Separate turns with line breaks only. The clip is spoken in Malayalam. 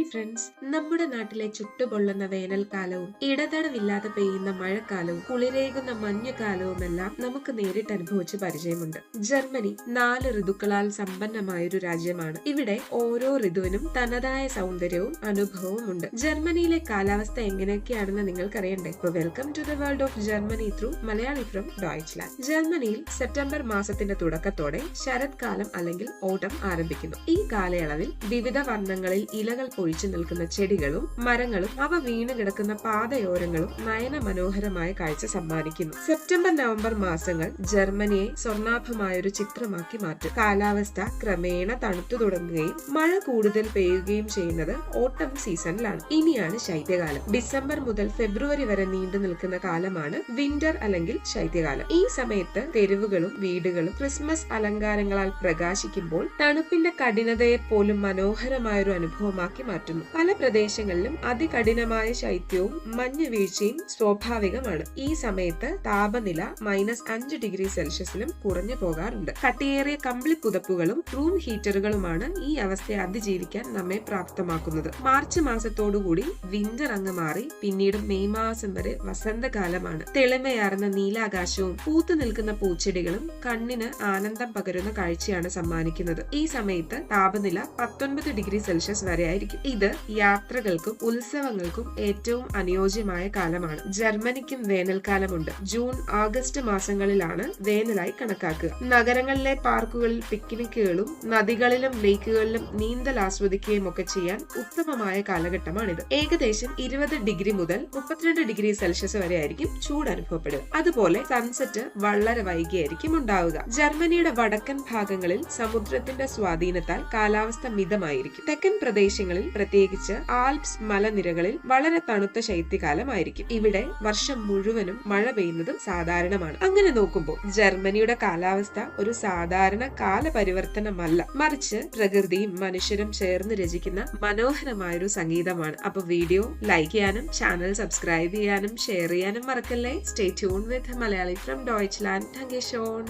ഹായ് ഫ്രണ്ട്സ് നമ്മുടെ നാട്ടിലെ ചുട്ടുപൊള്ളുന്ന വേനൽക്കാലവും ഇടതടവില്ലാതെ പെയ്യുന്ന മഴക്കാലവും കുളിരേകുന്ന മഞ്ഞുകാലവുമെല്ലാം നമുക്ക് നേരിട്ട് അനുഭവിച്ച് പരിചയമുണ്ട്. ജർമ്മനി നാല് ഋതുക്കളാൽ സമ്പന്നമായൊരു രാജ്യമാണ്. ഇവിടെ ഓരോ ഋതുവിനും തനതായ സൗന്ദര്യവും അനുഭവവും ഉണ്ട്. ജർമ്മനിയിലെ കാലാവസ്ഥ എങ്ങനെയൊക്കെയാണെന്ന് നിങ്ങൾക്കറിയണ്ടേ? ഇപ്പൊ welcome to the world of Germany through Malayali from Deutschland ജർമ്മനിയിൽ സെപ്റ്റംബർ മാസത്തിന്റെ തുടക്കത്തോടെ ശരത്കാലം അല്ലെങ്കിൽ ഓട്ടം ആരംഭിക്കുന്നു. ഈ കാലയളവിൽ വിവിധ വർണങ്ങളിൽ ഇലകൾ പൊഴിച്ചു നിൽക്കുന്ന ചെടികളും മരങ്ങളും അവ വീണ് കിടക്കുന്ന പാതയോരങ്ങളും നയന മനോഹരമായ കാഴ്ച സമ്മാനിക്കുന്നു. സെപ്റ്റംബർ നവംബർ മാസങ്ങൾ ജർമ്മനിയെ സ്വർണാഭമായൊരു ചിത്രമാക്കി മാറ്റും. കാലാവസ്ഥ ക്രമേണ തണുത്തു തുടങ്ങുകയും മഴ കൂടുതൽ പെയ്യുകയും ചെയ്യുന്നത് ഓട്ടം സീസണിലാണ്. ഇനിയാണ് ശൈത്യകാലം. ഡിസംബർ മുതൽ ഫെബ്രുവരി വരെ നീണ്ടു നിൽക്കുന്ന കാലമാണ് വിന്റർ അല്ലെങ്കിൽ ശൈത്യകാലം. ഈ സമയത്ത് തെരുവുകളും വീടുകളും ക്രിസ്മസ് അലങ്കാരങ്ങളാൽ പ്രകാശിക്കുമ്പോൾ തണുപ്പിന്റെ കഠിനതയെ പോലും മനോഹരമായ ഒരു അനുഭവമാക്കി മാറ്റുന്നു. പല പ്രദേശങ്ങളിലും അതികഠിനമായ ശൈത്യവും മഞ്ഞ് വീഴ്ചയും സ്വാഭാവികമാണ്. ഈ സമയത്ത് താപനില മൈനസ് അഞ്ച് ഡിഗ്രി സെൽഷ്യസിലും കുറഞ്ഞു പോകാറുണ്ട്. കട്ടിയേറിയ കമ്പിളി പുതപ്പുകളും റൂം ഹീറ്ററുകളുമാണ് ഈ അവസ്ഥയെ അതിജീവിക്കാൻ നമ്മെ പ്രാപ്തമാക്കുന്നത്. മാർച്ച് മാസത്തോടുകൂടി വിന്റർ അങ്ങ് മാറി പിന്നീട് മെയ് മാസം വരെ വസന്തകാലമാണ്. തെളിമയാർന്ന നീലാകാശവും പൂത്തു നിൽക്കുന്ന പൂച്ചെടികളും കണ്ണിന് ആനന്ദം പകരുന്ന കാഴ്ചയാണ് സമ്മാനിക്കുന്നത്. ഈ സമയത്ത് താപനില പത്തൊൻപത് ഡിഗ്രി സെൽഷ്യസ് വരെ ആയിരിക്കും. ഇത് യാത്രകൾക്കും ഉത്സവങ്ങൾക്കും ഏറ്റവും അനുയോജ്യമായ കാലമാണ്. ജർമ്മനിക്കും വേനൽക്കാലമുണ്ട്. ജൂൺ ആഗസ്റ്റ് മാസങ്ങളിലാണ് വേനലായി കണക്കാക്കുക. നഗരങ്ങളിലെ പാർക്കുകളിൽ പിക്നിക്കുകളും നദികളിലും ലേക്കുകളിലും നീന്തൽ ആസ്വദിക്കുകയും ഒക്കെ ചെയ്യാൻ ഉത്തമമായ കാലഘട്ടമാണിത്. ഏകദേശം ഇരുപത് ഡിഗ്രി മുതൽ മുപ്പത്തിരണ്ട് ഡിഗ്രി സെൽഷ്യസ് വരെ ആയിരിക്കും ചൂട് അനുഭവപ്പെടുക. അതുപോലെ സൺസെറ്റ് വളരെ വൈകിയായിരിക്കും ഉണ്ടാവുക. ജർമ്മനിയുടെ വടക്കൻ ഭാഗങ്ങളിൽ സമുദ്രത്തിന്റെ സ്വാധീനത്താൽ കാലാവസ്ഥ മിതമായിരിക്കും. തെക്കൻ പ്രദേശങ്ങളിൽ പ്രത്യേകിച്ച് ആൽപ്സ് മലനിരകളിൽ വളരെ തണുത്ത ശൈത്യകാലമായിരിക്കും. ഇവിടെ വർഷം മുഴുവനും മഴ പെയ്യുന്നതും സാധാരണമാണ്. അങ്ങനെ നോക്കുമ്പോൾ ജർമ്മനിയുടെ കാലാവസ്ഥ ഒരു സാധാരണ കാലപരിവർത്തനമല്ല. മറിച്ച് പ്രകൃതിയും മനുഷ്യരും ചേർന്ന് രചിക്കുന്ന മനോഹരമായൊരു സംഗീതമാണ്. അപ്പൊ വീഡിയോ ലൈക്ക് ചെയ്യാനും ചാനൽ സബ്സ്ക്രൈബ് ചെയ്യാനും ഷെയർ ചെയ്യാനും മറക്കല്ലേ? Stay tune with Malayali from Deutschland ടങ്കേഷോൺ